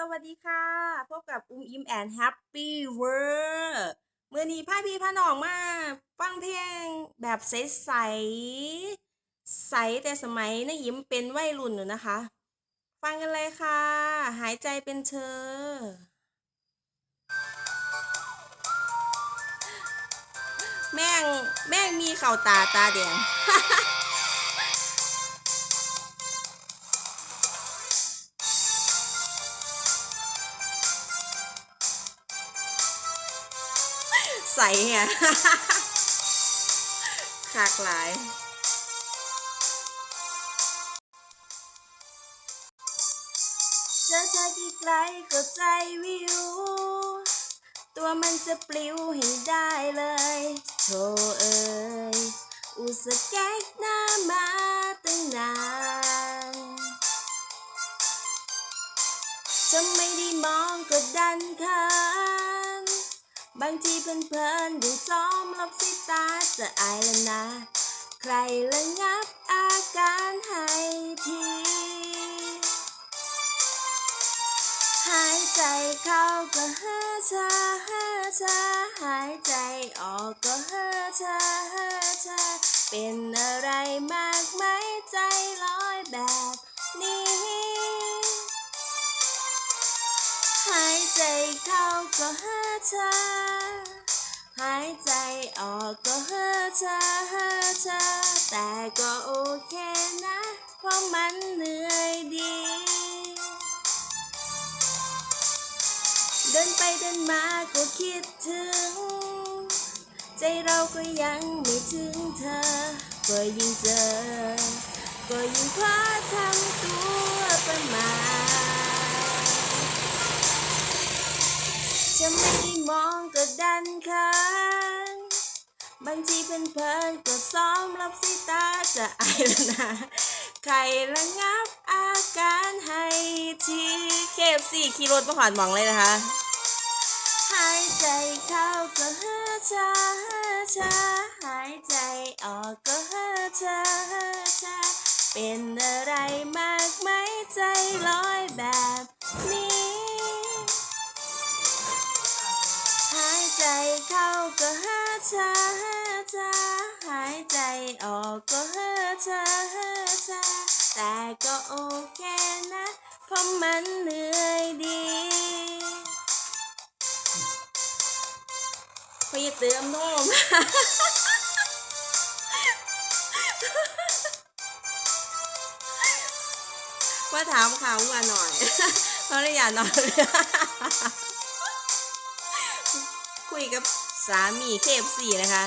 สวัสดีค่ะ พบกับอุ้มอิมแอนแฮปปี้เวอร์เมื่อนี้พาพี่พาน้องมาฟังเพลงแบบใสๆใสแต่สมัยนยิ้มเป็นวัยรุ่นอยู่นะคะ ฟังกันเลยค่ะ หายใจเป็นเธอแม่ง แม่งมีเข่าตาตาแดง ใส่ไงขากหลายเจอเธอที่ไกลก็ใจวิว ตัวมันจะปลิวให้ได้เลยโธ่เอ้ยอุส่าห์แก๊กหน้ามาตั้งนานจะไม่ได้มองก็ดันเคิน บางทีเพลินๆดูซ้อมรับสิตาจะอายแล้วนะ ใครละงับอาการให้ที หายใจเข้าก็เฮ้อเธอเฮ้อเธอหายใจออกก็เฮ้อเธอเฮ้อเธอเป็นอะไรมากไหมใจลอยแบบนี้ ใจเข้าก็เฮ้อเธอ หายใจออกก็เฮ้อเธอเฮ้อเธอ แต่ก็โอเคนะ เพราะมันเหนื่อยดี เดินไปเดินมาก็คิดถึง ใจเราก็ยังไม่ถึงเธอ ก็ยิ่งเจอ ก็ยิ่งพลาทำตัวประมาท บางทีเพลินก็ซ้อมรับสิตาจะอายแล้วนะใครระงับอาการให้ทีเคฟสี่ขี่รถมาผ่านหมองเลยนะคะ หายใจเข้าก็เฮ้อเธอเฮ้อเธอหายใจออกก็เฮ้อเธอเฮ้อเธอเป็นอะไรมากไหมใจลอยแบบนี้ หายใจเข้าก็เฮ้อเออกก็เฮ้อเธอเฮ้อเธอแต่ก็โอเคนะ เพราะมันเหนื่อยดีพออย่าเติมน้มว่าถามข่าวว่าหน่อยเพราะเลยอยากนอนคุยกับสามีเคฟสี่นะคะ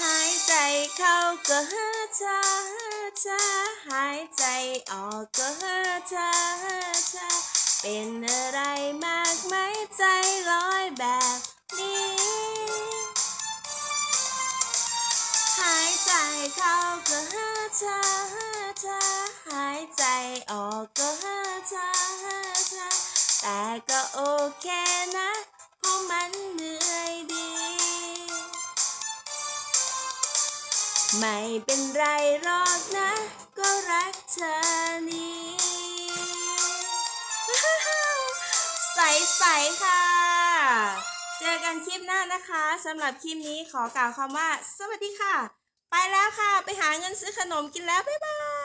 หายใจเข้าก็เฮ้อเธอเฮ้อเธอหายใจออกก็เฮ้อเธอเฮ้อเป็นอะไรมากไหมใจลอยแบบนี้ หายใจเข้าก็เฮ้อเธอเฮ้อเธอหายใจออกก็เฮ้อเธอเฮ้อเธอแต่ก็โอเคนะ เพราะมันเหนื่อยดี ไม่เป็นไรหรอกนะ ก็รักเธอนี้ใสๆค่ะ เจอกันคลิปหน้านะคะสำหรับคลิปนี้ขอกล่าวคำว่า สวัสดีค่ะ ไปแล้วค่ะ ไปหาเงินซื้อขนมกินแล้ว บ๊ายบาย